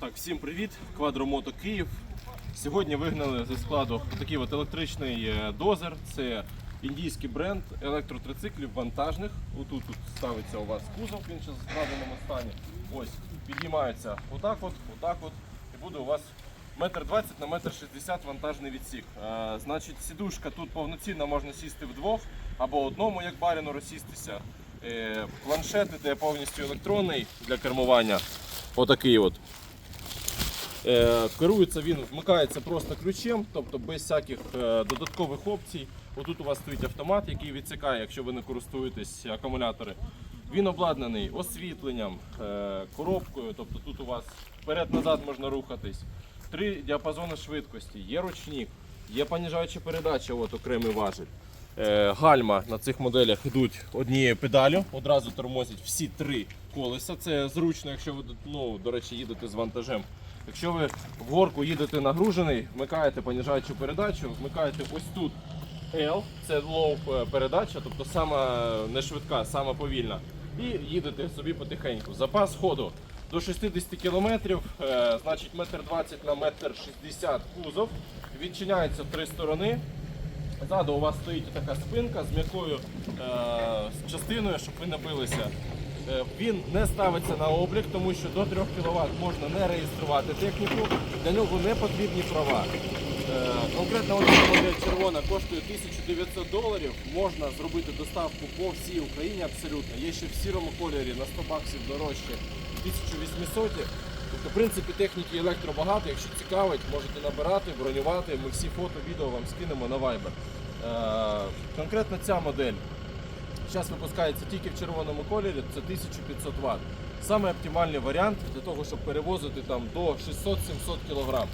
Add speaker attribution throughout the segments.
Speaker 1: Так, всім привіт! Квадромото Київ. Сьогодні вигнали зі складу такий от електричний е, дозер. Це індійський бренд електротрициклів вантажних. Отут тут ставиться у вас кузов, він ще в складеному стані. Ось, підіймається отак от, отак от. І буде у вас метр двадцять на метр шістдесят вантажний відсік. Е, значить, сідушка тут повноцінно можна сісти вдвох або одному, як баріну, розсістися. Е, планшет іде повністю електронний для кермування. Отакий от. Е, Керується він, вмикається просто ключем, тобто без всяких е, додаткових опцій. Отут у вас стоїть автомат, який відсікає, якщо ви не користуєтесь акумулятори. Він обладнаний освітленням, е, коробкою, тобто тут у вас вперед-назад можна рухатись. Три діапазони швидкості, є ручник, є поніжаюча передача, от окремий важіль. Е, Гальма на цих моделях йдуть однією педалю, одразу тормозять всі три колеса. Це зручно, якщо ви ну, до речі, їдете з вантажем. Якщо ви в горку їдете нагружений, вмикаєте поніжаючу передачу, вмикаєте ось тут L, це low е, передача, тобто сама не швидка, сама повільна. І їдете собі потихеньку. Запас ходу до 60 км, е, значить метр 20 на метр 60 кузов. Відчиняється три сторони. Ззаду у вас стоїть така спинка з м'якою е, частиною, щоб ви не билися. Е, Він не ставиться на облік, тому що до 3 кВт можна не реєструвати техніку, для нього не потрібні права. Е, Конкретно ось модель червона коштує 1900 доларів. Можна зробити доставку по всій Україні абсолютно. Є ще в сірому кольорі на 100 баксів дорожче 1800. Тобто, в принципі, техніки електро багато. Якщо цікавить, можете набирати, бронювати. Ми всі фото, відео вам скинемо на Viber. Е, Конкретно ця модель зараз випускається тільки в червоному кольорі, це 1500 Вт. Саме оптимальний варіант для того, щоб перевозити там до 600-700 кг.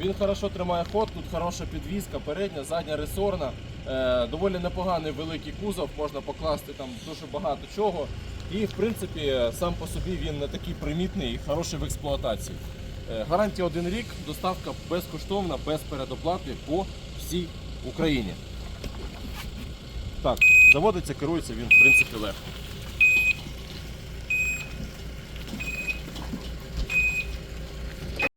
Speaker 1: Він хорошо тримає ход, тут хороша підвізка, передня, задня ресорна, е, доволі непоганий великий кузов, можна покласти там дуже багато чого. І в принципі сам по собі він не такий примітний і хороший в експлуатації. Е, Гарантія один рік, доставка безкоштовна, без передоплати по всій Україні. Так, заводиться, керується він в принципі легко.